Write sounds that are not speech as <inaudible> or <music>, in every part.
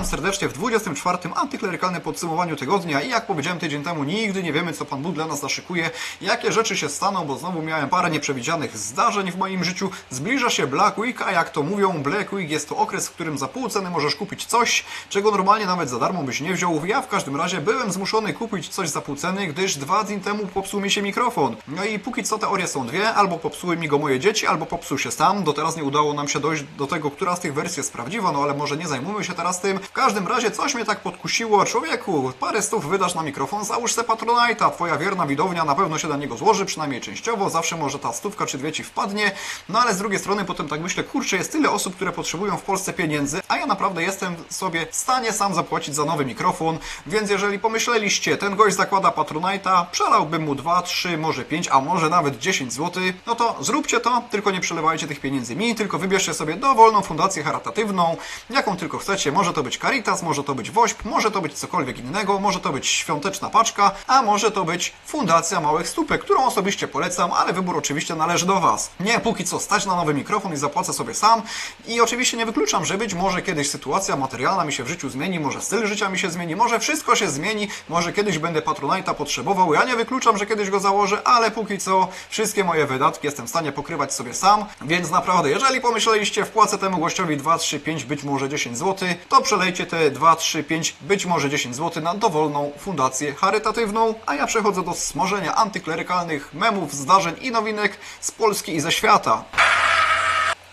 Witam serdecznie w 24. antyklerykalnym podsumowaniu tygodnia i jak powiedziałem tydzień temu, nigdy nie wiemy, co Pan Bóg dla nas zaszykuje, jakie rzeczy się staną, bo znowu miałem parę nieprzewidzianych zdarzeń w moim życiu. Zbliża się Black Week, a jak to mówią, Black Week jest to okres, w którym za pół ceny możesz kupić coś, czego normalnie nawet za darmo byś nie wziął. Ja w każdym razie byłem zmuszony kupić coś za pół ceny, gdyż dwa dni temu popsuł mi się mikrofon. No i póki co teorie są dwie, albo popsuły mi go moje dzieci, albo popsuł się sam. Do teraz nie udało nam się dojść do tego, która z tych wersji jest prawdziwa, no ale może nie zajmujmy się teraz tym. W każdym razie coś mnie tak podkusiło. Człowieku, parę stów wydasz na mikrofon, załóż se Patronite'a. Twoja wierna widownia na pewno się na niego złoży, przynajmniej częściowo. Zawsze może ta stówka czy dwie ci wpadnie. No ale z drugiej strony potem tak myślę, kurczę, jest tyle osób, które potrzebują w Polsce pieniędzy, a ja naprawdę jestem sobie w stanie sam zapłacić za nowy mikrofon. Więc jeżeli pomyśleliście, ten gość zakłada Patronite'a, przelałbym mu 2, 3, może 5, a może nawet 10 zł, no to zróbcie to, tylko nie przelewajcie tych pieniędzy mi, tylko wybierzcie sobie dowolną fundację charytatywną, jaką tylko chcecie. Może to być Caritas, może to być WOŚP, może to być cokolwiek innego, może to być świąteczna paczka, a może to być Fundacja Małych Stópek, którą osobiście polecam, ale wybór oczywiście należy do Was. Nie, póki co stać na nowy mikrofon i zapłacę sobie sam i oczywiście nie wykluczam, że być może kiedyś sytuacja materialna mi się w życiu zmieni, może styl życia mi się zmieni, może wszystko się zmieni, może kiedyś będę Patronite'a potrzebował, ja nie wykluczam, że kiedyś go założę, ale póki co wszystkie moje wydatki jestem w stanie pokrywać sobie sam, więc naprawdę, jeżeli pomyśleliście, wpłacę temu gościowi 2, 3, 5, być może 10 zł, to przelejcie te 2, 3, 5, być może 10 zł na dowolną fundację charytatywną, a ja przechodzę do smażenia antyklerykalnych memów, zdarzeń i nowinek z Polski i ze świata.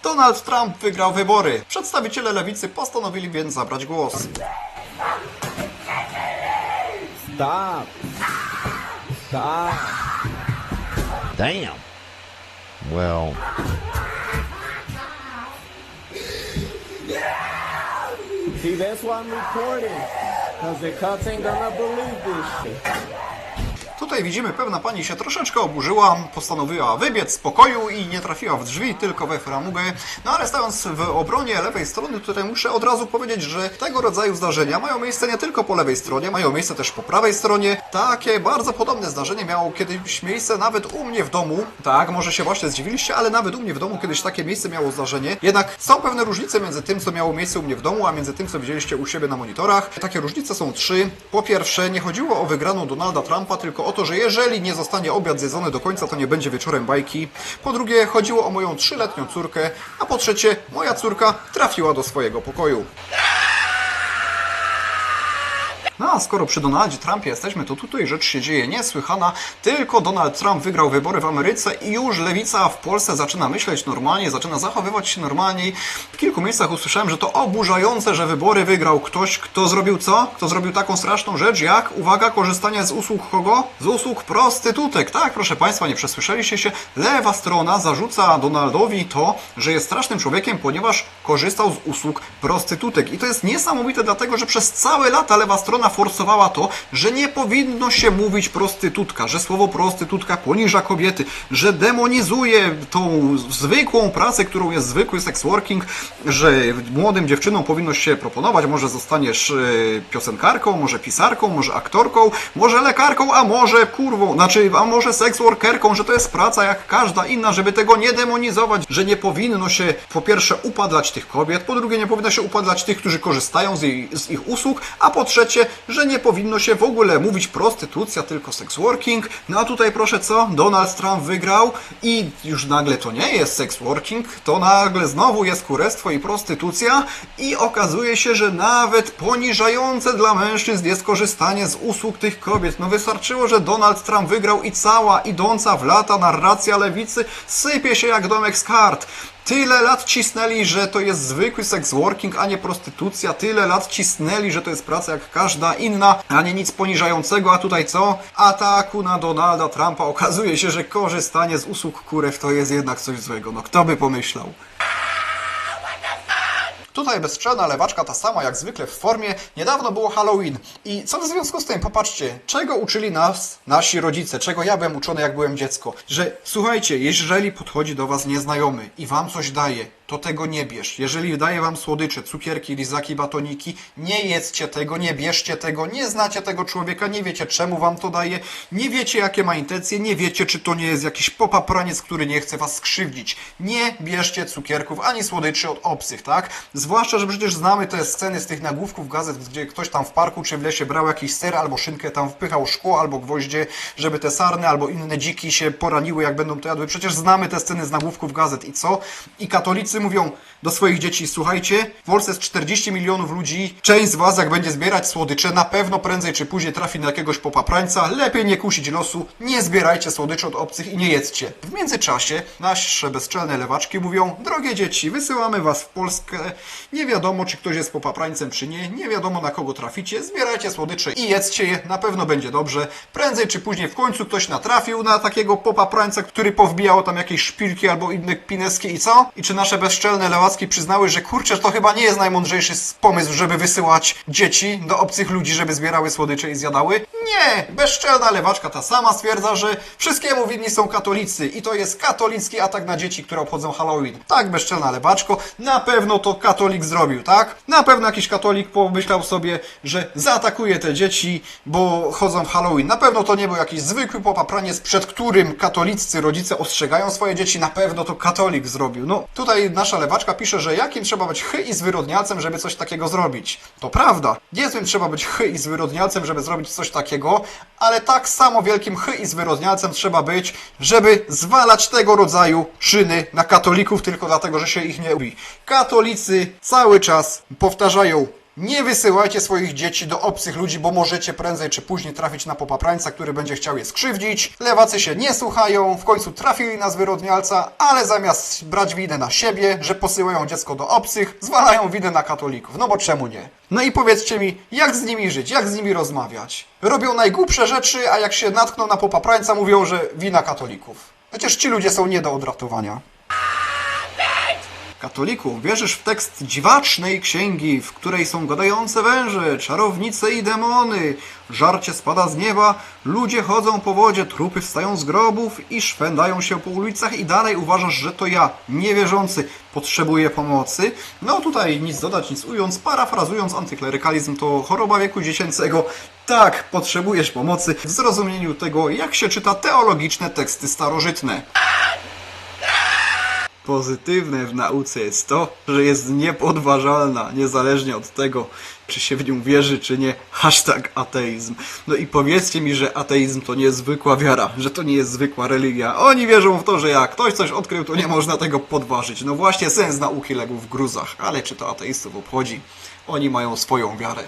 Donald Trump wygrał wybory. Przedstawiciele lewicy postanowili więc zabrać głos. Stop. Stop. Damn. Well, See, that's why I'm recording. Because the cops ain't gonna believe this shit. Tutaj widzimy, pewna pani się troszeczkę oburzyła, postanowiła wybiec z pokoju i nie trafiła w drzwi, tylko we framugę. No ale stając w obronie lewej strony, tutaj muszę od razu powiedzieć, że tego rodzaju zdarzenia mają miejsce nie tylko po lewej stronie, mają miejsce też po prawej stronie. Takie bardzo podobne zdarzenie miało kiedyś miejsce nawet u mnie w domu. Tak, może się właśnie zdziwiliście, ale nawet u mnie w domu kiedyś takie miejsce miało zdarzenie. Jednak są pewne różnice między tym, co miało miejsce u mnie w domu, a między tym, co widzieliście u siebie na monitorach. Takie różnice są trzy. Po pierwsze, nie chodziło o wygraną Donalda Trumpa, tylko o to, że jeżeli nie zostanie obiad zjedzony do końca, to nie będzie wieczorem bajki. Po drugie, chodziło o moją trzyletnią córkę, a po trzecie, moja córka trafiła do swojego pokoju. No a skoro przy Donaldzie Trumpie jesteśmy, to tutaj rzecz się dzieje niesłychana. Tylko Donald Trump wygrał wybory w Ameryce i już lewica w Polsce zaczyna myśleć normalnie, zaczyna zachowywać się normalniej. W kilku miejscach usłyszałem, że to oburzające, że wybory wygrał ktoś, kto zrobił co? Kto zrobił taką straszną rzecz jak, uwaga, korzystanie z usług kogo? Z usług prostytutek. Tak, proszę Państwa, nie przesłyszeliście się. Lewa strona zarzuca Donaldowi to, że jest strasznym człowiekiem, ponieważ korzystał z usług prostytutek. I to jest niesamowite, dlatego że przez całe lata lewa strona forsowała to, że nie powinno się mówić prostytutka, że słowo prostytutka poniża kobiety, że demonizuje tą zwykłą pracę, którą jest zwykły sex working, że młodym dziewczynom powinno się proponować, może zostaniesz e, piosenkarką, może pisarką, może aktorką, może lekarką, a może kurwą, znaczy, a może sex workerką, że to jest praca jak każda inna, żeby tego nie demonizować, że nie powinno się po pierwsze upadlać tych kobiet, po drugie nie powinno się upadlać tych, którzy korzystają z, jej, z ich usług, a po trzecie, że nie powinno się w ogóle mówić prostytucja, tylko sex working. No a tutaj proszę co? Donald Trump wygrał i już nagle to nie jest sex working, to nagle znowu jest kurestwo i prostytucja i okazuje się, że nawet poniżające dla mężczyzn jest korzystanie z usług tych kobiet. No wystarczyło, że Donald Trump wygrał i cała idąca w lata narracja lewicy sypie się jak domek z kart. Tyle lat cisnęli, że to jest zwykły sex working, a nie prostytucja. Tyle lat cisnęli, że to jest praca jak każda inna, a nie nic poniżającego. A tutaj co? Ataku na Donalda Trumpa. Okazuje się, że korzystanie z usług kurew to jest jednak coś złego. No kto by pomyślał? Tutaj bezstrzelna lewaczka ta sama jak zwykle w formie. Niedawno było Halloween. I co w związku z tym? Popatrzcie, czego uczyli nas nasi rodzice, czego ja byłem uczony jak byłem dziecko. Że słuchajcie, jeżeli podchodzi do was nieznajomy i wam coś daje, to tego nie bierz. Jeżeli daje wam słodycze, cukierki, lizaki, batoniki, nie jedzcie tego, nie bierzcie tego, nie znacie tego człowieka, nie wiecie czemu wam to daje, nie wiecie jakie ma intencje, nie wiecie czy to nie jest jakiś popapraniec, który nie chce was skrzywdzić. Nie bierzcie cukierków ani słodyczy od obcych, tak? Zwłaszcza, że przecież znamy te sceny z tych nagłówków gazet, gdzie ktoś tam w parku czy w lesie brał jakiś ser albo szynkę, tam wpychał szkło albo gwoździe, żeby te sarny albo inne dziki się poraniły, jak będą to jadły. Przecież znamy te sceny z nagłówków gazet i co? I katolicy mówią do swoich dzieci, słuchajcie, w Polsce jest 40 milionów ludzi, część z was jak będzie zbierać słodycze, na pewno prędzej czy później trafi na jakiegoś popaprańca, lepiej nie kusić losu, nie zbierajcie słodyczy od obcych i nie jedzcie. W międzyczasie nasze bezczelne lewaczki mówią, drogie dzieci, wysyłamy was w Polskę, nie wiadomo czy ktoś jest popaprańcem czy nie, nie wiadomo na kogo traficie, zbierajcie słodycze i jedzcie je, na pewno będzie dobrze. Prędzej czy później w końcu ktoś natrafił na takiego popaprańca, który powbijał tam jakieś szpilki albo inne pineski i co? I czy nasze bezczelne lewacki przyznały, że kurczę, to chyba nie jest najmądrzejszy pomysł, żeby wysyłać dzieci do obcych ludzi, żeby zbierały słodycze i zjadały? Nie! Bezczelna lewaczka ta sama stwierdza, że wszystkiemu winni są katolicy i to jest katolicki atak na dzieci, które obchodzą Halloween. Tak, bezczelna lewaczko, na pewno to katolik zrobił, tak? Na pewno jakiś katolik pomyślał sobie, że zaatakuje te dzieci, bo chodzą w Halloween. Na pewno to nie był jakiś zwykły popapraniec, przed którym katoliccy rodzice ostrzegają swoje dzieci. Na pewno to katolik zrobił. No, tutaj nasza lewaczka pisze, że jakim trzeba być chy i zwyrodnialcem, żeby coś takiego zrobić. To prawda. Niezłym trzeba być chy i zwyrodnialcem, żeby zrobić coś takiego, ale tak samo wielkim chy i zwyrodnialcem trzeba być, żeby zwalać tego rodzaju czyny na katolików tylko dlatego, że się ich nie lubi. Katolicy cały czas powtarzają nie wysyłajcie swoich dzieci do obcych ludzi, bo możecie prędzej czy później trafić na popaprańca, który będzie chciał je skrzywdzić. Lewacy się nie słuchają, w końcu trafili na zwyrodnialca, ale zamiast brać winę na siebie, że posyłają dziecko do obcych, zwalają winę na katolików. No bo czemu nie? No i powiedzcie mi, jak z nimi żyć, jak z nimi rozmawiać? Robią najgłupsze rzeczy, a jak się natkną na popaprańca, mówią, że wina katolików. Przecież ci ludzie są nie do odratowania. Katoliku, wierzysz w tekst dziwacznej księgi, w której są gadające węże, czarownice i demony, żarcie spada z nieba, ludzie chodzą po wodzie, trupy wstają z grobów i szwędają się po ulicach i dalej uważasz, że to ja, niewierzący, potrzebuję pomocy? No tutaj nic dodać, nic ując, parafrazując antyklerykalizm to choroba wieku dziecięcego. Tak, potrzebujesz pomocy w zrozumieniu tego, jak się czyta teologiczne teksty starożytne. Pozytywne w nauce jest to, że jest niepodważalna, niezależnie od tego, czy się w nią wierzy, czy nie. Hashtag ateizm. No i powiedzcie mi, że ateizm to nie zwykła wiara, że to nie jest zwykła religia. Oni wierzą w to, że jak ktoś coś odkrył, to nie można tego podważyć. No właśnie sens nauki legł w gruzach. Ale czy to ateistów obchodzi? Oni mają swoją wiarę.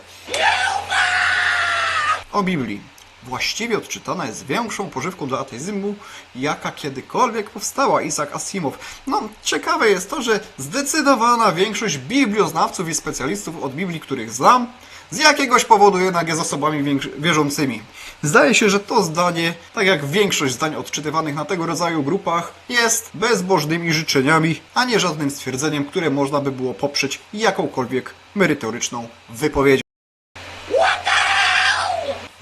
O Biblii. Właściwie odczytana jest większą pożywką dla ateizmu, jaka kiedykolwiek powstała. Isaac Asimov. No, ciekawe jest to, że zdecydowana większość biblioznawców i specjalistów od Biblii, których znam, z jakiegoś powodu jednak jest osobami wierzącymi. Zdaje się, że to zdanie, tak jak większość zdań odczytywanych na tego rodzaju grupach, jest bezbożnymi życzeniami, a nie żadnym stwierdzeniem, które można by było poprzeć jakąkolwiek merytoryczną wypowiedzią.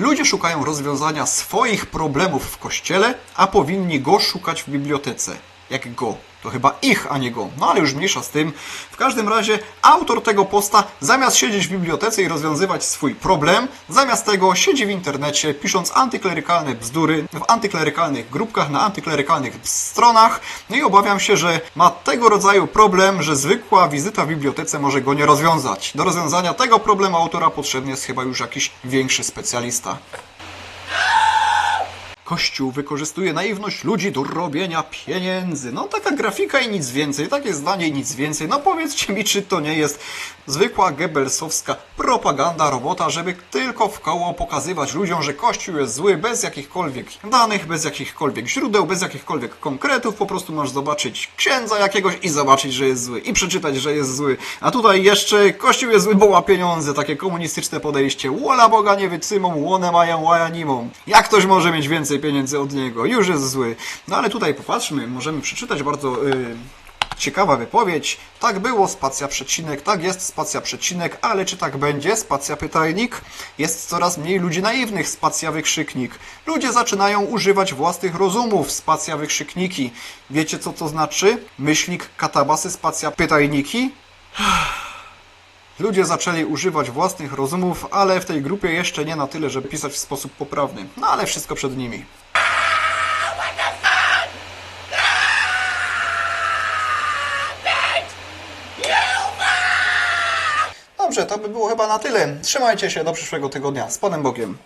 Ludzie szukają rozwiązania swoich problemów w kościele, a powinni go szukać w bibliotece. Jak go? To chyba ich, a nie go. No ale już mniejsza z tym. W każdym razie autor tego posta zamiast siedzieć w bibliotece i rozwiązywać swój problem, zamiast tego siedzi w internecie pisząc antyklerykalne bzdury w antyklerykalnych grupkach, na antyklerykalnych stronach. No i obawiam się, że ma tego rodzaju problem, że zwykła wizyta w bibliotece może go nie rozwiązać. Do rozwiązania tego problemu autora potrzebny jest chyba już jakiś większy specjalista. Kościół wykorzystuje naiwność ludzi do robienia pieniędzy. No taka grafika i nic więcej, takie zdanie i nic więcej. No powiedzcie mi, czy to nie jest zwykła Goebbelsowska propaganda robota, żeby tylko w koło pokazywać ludziom, że Kościół jest zły bez jakichkolwiek danych, bez jakichkolwiek źródeł, bez jakichkolwiek konkretów. Po prostu masz zobaczyć księdza jakiegoś i zobaczyć, że jest zły. I przeczytać, że jest zły. A tutaj jeszcze Kościół jest zły, bo ma pieniądze. Takie komunistyczne podejście. Łola Boga nie wycymą, łonę mają, łaja nimą. Jak ktoś może mieć więcej pieniędzy od niego? Już jest zły. No ale tutaj popatrzmy, możemy przeczytać bardzo... Yy Ciekawa wypowiedź. Tak było, spacja przecinek, tak jest, spacja przecinek, ale czy tak będzie, spacja pytajnik? Jest coraz mniej ludzi naiwnych, spacja wykrzyknik. Ludzie zaczynają używać własnych rozumów, spacja wykrzykniki. Wiecie co to znaczy? Myślnik, katabasy, spacja pytajniki? <sighs> Ludzie zaczęli używać własnych rozumów, ale w tej grupie jeszcze nie na tyle, żeby pisać w sposób poprawny. No ale wszystko przed nimi. Dobrze, to by było chyba na tyle. Trzymajcie się do przyszłego tygodnia. Z Panem Bogiem.